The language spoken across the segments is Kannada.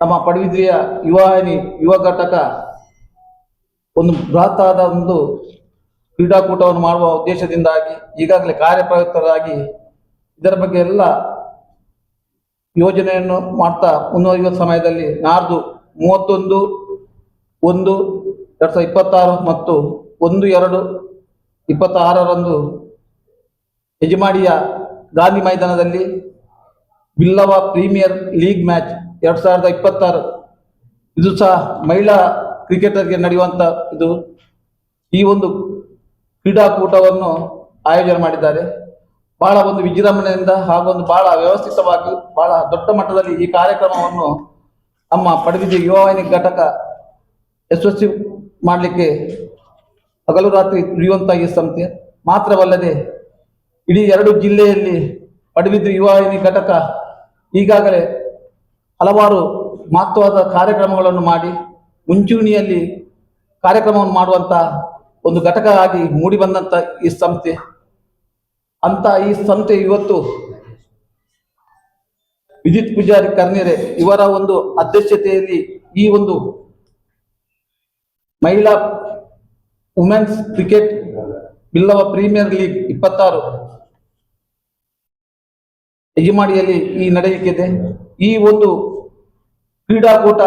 ನಮ್ಮ ಪಡುವಿದ್ರಿಯ ಯುವಾನಿ ಯುವ ಘಟಕ ಒಂದು ಬೃಹತ್ತಾದ ಒಂದು ಕ್ರೀಡಾಕೂಟವನ್ನು ಮಾಡುವ ಉದ್ದೇಶದಿಂದಾಗಿ, ಈಗಾಗಲೇ ಕಾರ್ಯಪ್ರವೃತ್ತರಾಗಿ ಇದರ ಬಗ್ಗೆ ಎಲ್ಲ ಯೋಜನೆಯನ್ನು ಮಾಡ್ತಾ ಮುನ್ನೂರ ಸಮಯದಲ್ಲಿ ನಾಡ್ದು ಮೂವತ್ತೊಂದು, ಒಂದು, ಎರಡು ಸಾವಿರದ ಇಪ್ಪತ್ತಾರು ಮತ್ತು ಒಂದು, ಎರಡು, ಇಪ್ಪತ್ತಾರರಂದು ಯಜಮಾಡಿಯ ಗಾಂಧಿ ಮೈದಾನದಲ್ಲಿ ಬಿಲ್ಲವ ಪ್ರೀಮಿಯರ್ ಲೀಗ್ ಮ್ಯಾಚ್ ಎರಡು ಸಾವಿರದ ಇಪ್ಪತ್ತಾರು. ಇದು ಸಹ ಮಹಿಳಾ ಕ್ರಿಕೆಟರ್ಗೆ ನಡೆಯುವಂಥ ಇದು ಈ ಒಂದು ಕ್ರೀಡಾಕೂಟವನ್ನು ಆಯೋಜನೆ ಮಾಡಿದ್ದಾರೆ. ಬಹಳ ಒಂದು ವಿಜೃಂಭಣೆಯಿಂದ ಹಾಗೂ ಒಂದು ಬಹಳ ವ್ಯವಸ್ಥಿತವಾಗಿ ಬಹಳ ದೊಡ್ಡ ಮಟ್ಟದಲ್ಲಿ ಈ ಕಾರ್ಯಕ್ರಮವನ್ನು ನಮ್ಮ ಪಡುಬಿದ್ರಿ ಯುವವಾಹಿನಿ ಘಟಕ ಯಶಸ್ವಿ ಮಾಡಲಿಕ್ಕೆ ಹಗಲು ರಾತ್ರಿ ದುಡಿಯುವಂಥ ಈ ಸಂಸ್ಥೆ. ಮಾತ್ರವಲ್ಲದೆ ಇಡೀ ಎರಡು ಜಿಲ್ಲೆಯಲ್ಲಿ ಪಡುಬಿದ್ರಿ ಯುವವಾಹಿನಿ ಘಟಕ ಈಗಾಗಲೇ ಹಲವಾರು ಮಹತ್ವದ ಕಾರ್ಯಕ್ರಮಗಳನ್ನು ಮಾಡಿ ಮುಂಚೂಣಿಯಲ್ಲಿ ಕಾರ್ಯಕ್ರಮವನ್ನು ಮಾಡುವಂಥ ಒಂದು ಘಟಕ ಆಗಿ ಮೂಡಿ ಬಂದಂಥ ಈ ಸಂಸ್ಥೆ. ಅಂತ ಈ ಸಂಸ್ಥೆ ಇವತ್ತು ವಿದ್ಯುತ್ ಪೂಜಾರಿ ಕರ್ನೆರೆ ಇವರ ಒಂದು ಅಧ್ಯಕ್ಷತೆಯಲ್ಲಿ ಈ ಒಂದು ಮಹಿಳಾ women's cricket Billava premier league ಇಪ್ಪತ್ತಾರು ಯಜಮಾಡಿಯಲ್ಲಿ ಈ ನಡೆಯಲಿಕ್ಕಿದೆ. ಈ ಒಂದು ಕ್ರೀಡಾಕೂಟ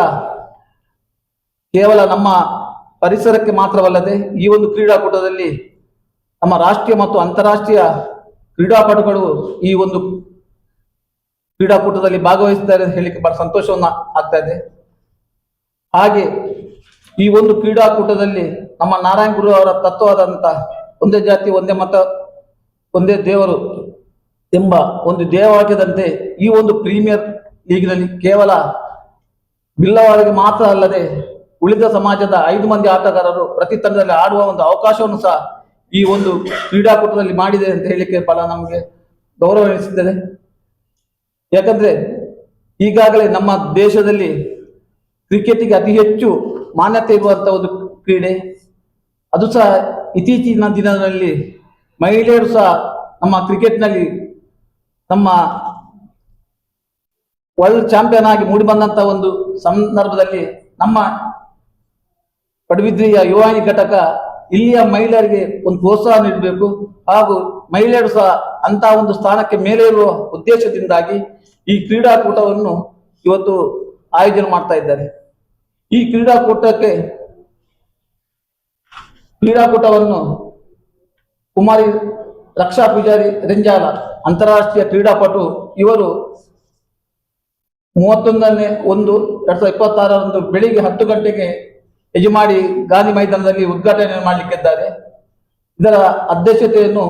ಕೇವಲ ನಮ್ಮ ಪರಿಸರಕ್ಕೆ ಮಾತ್ರವಲ್ಲದೆ ಈ ಒಂದು ಕ್ರೀಡಾಕೂಟದಲ್ಲಿ ನಮ್ಮ ರಾಷ್ಟ್ರೀಯ ಮತ್ತು ಅಂತಾರಾಷ್ಟ್ರೀಯ ಕ್ರೀಡಾಪಟುಗಳು ಈ ಒಂದು ಕ್ರೀಡಾಕೂಟದಲ್ಲಿ ಭಾಗವಹಿಸಿದ್ದಾರೆ ಹೇಳಲಿಕ್ಕೆ ಬಹಳ ಸಂತೋಷವನ್ನ ಆಗ್ತಾ ಇದೆ. ಹಾಗೆ ಈ ಒಂದು ಕ್ರೀಡಾಕೂಟದಲ್ಲಿ ನಮ್ಮ ನಾರಾಯಣ ಗುರು ಅವರ ತತ್ವವಾದಂತ ಒಂದೇ ಜಾತಿ, ಒಂದೇ ಮತ, ಒಂದೇ ದೇವರು ಎಂಬ ಒಂದು ಧ್ಯೇಯವಾಕ್ಯದಂತೆ ಈ ಒಂದು ಪ್ರೀಮಿಯರ್ ಲೀಗ್ನಲ್ಲಿ ಕೇವಲ ಬಿಲ್ಲವಾರಿಗೆ ಮಾತ್ರ ಅಲ್ಲದೆ ಉಳಿದ ಸಮಾಜದ ಐದು ಮಂದಿ ಆಟಗಾರರು ಪ್ರತಿ ತಂಡದಲ್ಲಿ ಆಡುವ ಒಂದು ಅವಕಾಶವನ್ನು ಸಹ ಈ ಒಂದು ಕ್ರೀಡಾಕೂಟದಲ್ಲಿ ಮಾಡಿದೆ ಅಂತ ಹೇಳಿಕೆ ಫಲ ನಮಗೆ ಗೌರವ ಎನಿಸುತ್ತದೆ. ಯಾಕಂದ್ರೆ ಈಗಾಗಲೇ ನಮ್ಮ ದೇಶದಲ್ಲಿ ಕ್ರಿಕೆಟಿಗೆ ಅತಿ ಹೆಚ್ಚು ಮಾನ್ಯತೆ ಇರುವಂತಹ ಒಂದು ಕ್ರೀಡೆ. ಅದು ಸಹ ಇತ್ತೀಚಿನ ದಿನಗಳಲ್ಲಿ ಮಹಿಳೆಯರು ಸಹ ನಮ್ಮ ಕ್ರಿಕೆಟ್ನಲ್ಲಿ ನಮ್ಮ ವರ್ಲ್ಡ್ ಚಾಂಪಿಯನ್ ಆಗಿ ಮೂಡಿ ಬಂದಂತ ಒಂದು ಸಂದರ್ಭದಲ್ಲಿ ನಮ್ಮ ಪಡುಬಿದ್ರಿಯ ಯುವಾನಿ ಘಟಕ ಇಲ್ಲಿಯ ಮಹಿಳೆಯರಿಗೆ ಒಂದು ಪ್ರೋತ್ಸಾಹ ನೀಡಬೇಕು. ಹಾಗೂ ಮಹಿಳೆಯರು ಸಹ ಅಂತ ಒಂದು ಸ್ಥಾನಕ್ಕೆ ಮೇಲೆ ಇರುವ ಉದ್ದೇಶದಿಂದಾಗಿ ಈ ಕ್ರೀಡಾಕೂಟವನ್ನು ಇವತ್ತು ಆಯೋಜನೆ ಮಾಡ್ತಾ ಇದ್ದಾರೆ. ಈ ಕ್ರೀಡಾಕೂಟಕ್ಕೆ ಕ್ರೀಡಾಕೂಟವನ್ನು ಕುಮಾರಿ ರಕ್ಷಾ ಪೂಜಾರಿ ರೆಂಜಾಲ ಅಂತಾರಾಷ್ಟ್ರೀಯ ಕ್ರೀಡಾಪಟು ಇವರು ಮೂವತ್ತೊಂದನೇ ಒಂದು ಎರಡ್ ಸಾವಿರದ ಇಪ್ಪತ್ತಾರರಂದು ಬೆಳಿಗ್ಗೆ ಹತ್ತು ಗಂಟೆಗೆ ಯಜಮಾಡಿ ಗಾಂಧಿ ಮೈದಾನದಲ್ಲಿ ಉದ್ಘಾಟನೆ ಮಾಡಲಿಕ್ಕಿದ್ದಾರೆ. ಇದರ ಅಧ್ಯಕ್ಷತೆಯನ್ನು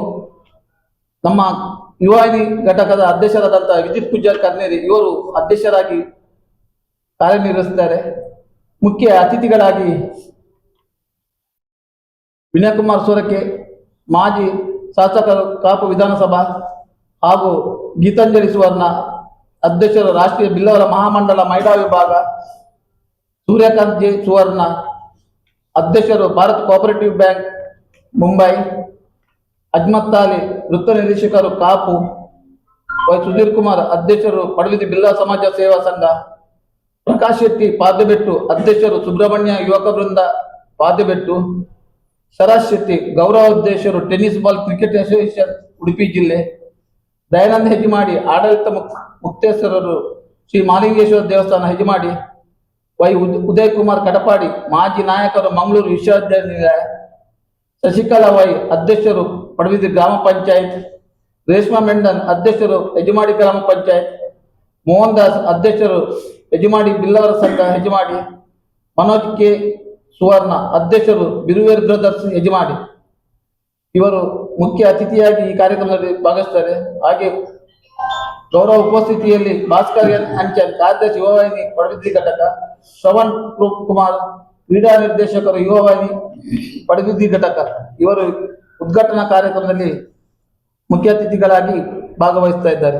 ನಮ್ಮ ಯುವಾನಿ ಘಟಕದ ಅಧ್ಯಕ್ಷರಾದಂತಹ ವಿದ್ಯುತ್ ಪೂಜಾರ್ ಕರ್ನೇರಿ ಇವರು ಅಧ್ಯಕ್ಷರಾಗಿ ಕಾರ್ಯನಿರ್ವಹಿಸಿದ್ದಾರೆ. ಮುಖ್ಯ ಅತಿಥಿಗಳಾಗಿ ವಿನಯಕುಮಾರ್ ಸೂರಕ್ಕೆ ಮಾಜಿ ಶಾಸಕರು ಕಾಪು ವಿಧಾನಸಭಾ ಹಾಗೂ ಗೀತಾಂಜಲಿ ಸುವರ್ಣ ಅಧ್ಯಕ್ಷರು ರಾಷ್ಟ್ರೀಯ ಬಿಲ್ಲವರ ಮಹಾಮಂಡಲ ಮಹಿಳಾ ವಿಭಾಗ, ಸೂರ್ಯಕಾಂತ್ ಜೆ ಸುವರ್ಣ, ಅಧ್ಯಕ್ಷರು ಭಾರತ್ ಕೋಆಪರೇಟಿವ್ ಬ್ಯಾಂಕ್, ಮುಂಬೈ ಅಜ್ಮತ್ತಾಲಿ ವೃತ್ತ ನಿರ್ದೇಶಕರು ಕಾಪು, ವೈ ಸುಧೀರ್ ಕುಮಾರ್, ಅಧ್ಯಕ್ಷರು ಪಡವಿದಿ ಬಿಲ್ಲಾ ಸಮಾಜ ಸೇವಾ ಸಂಘ, ಪ್ರಕಾಶ್ ಶೆಟ್ಟಿ ಪಾದ್ಯಬೆಟ್ಟು ಅಧ್ಯಕ್ಷರು ಸುಬ್ರಹ್ಮಣ್ಯ ಯುವಕ ವೃಂದ Padyabettu Sharaj Shetty, ಗೌರವಾಧ್ಯಕ್ಷರು tennis ball cricket association, Udupi ಜಿಲ್ಲೆ. ದಯಾನಂದ ಹೆಜ್ಜಿಮಾಡಿ ಆಡಳಿತ ಮುಕ್, ಮುಕ್ತೇಶ್ವರರು ಶ್ರೀ ಮಾಲಿಂಗೇಶ್ವರ ದೇವಸ್ಥಾನ ಹೆಜ್ಮಾಡಿ ವೈ ಉದ್- ಉದಯ್ ಕುಮಾರ್ ಕಟಪಾಡಿ ಮಾಜಿ ನಾಯಕರು ಮಂಗಳೂರು ವಿಶ್ವವಿದ್ಯಾನಿಲಯ, ಶಶಿಕಲಾ ವೈ ಅಧ್ಯಕ್ಷರು ಪಡವಿದಿ ಗ್ರಾಮ ಪಂಚಾಯತ್, ರೇಷ್ಮಾ ಮೆಂಡನ್ ಅಧ್ಯಕ್ಷರು ಯಜಮಾಡಿ ಗ್ರಾಮ ಪಂಚಾಯತ್, ಮೋಹನ್ ದಾಸ್ ಅಧ್ಯಕ್ಷರು ಯಜಮಾಡಿ ಬಿಲ್ಲವರ ಸಂಘ ಯಜಮಾಡಿ ಮನೋಜ್ ಕೆ ಸುವರ್ಣ ಅಧ್ಯಕ್ಷರು ಬಿರುವೇರ್ ಬ್ರದರ್ಸ್ ಯಜಮಾಡಿ ಇವರು ಮುಖ್ಯ ಅತಿಥಿಯಾಗಿ ಈ ಕಾರ್ಯಕ್ರಮದಲ್ಲಿ ಭಾಗವಹಿಸ್ತಾರೆ. ಹಾಗೆ ಗೌರವ ಉಪಸ್ಥಿತಿಯಲ್ಲಿ ಭಾಸ್ಕರ್ ಎನ್ ಅಂಚನ್ ಯುವವಾಹಿನಿ, ಪಡಬಿದ್ರಿ ಘಟಕ, ಶ್ರವಣ್ ಕುಮಾರ್, ಕ್ರೀಡಾ ನಿರ್ದೇಶಕರು ಯುವವಾಹಿನಿ, ಪಡಬಿದ್ರಿ ಘಟಕ ಇವರು ಉದ್ಘಾಟನಾ ಕಾರ್ಯಕ್ರಮದಲ್ಲಿ ಮುಖ್ಯ ಅತಿಥಿಗಳಾಗಿ ಭಾಗವಹಿಸ್ತಾ ಇದ್ದಾರೆ.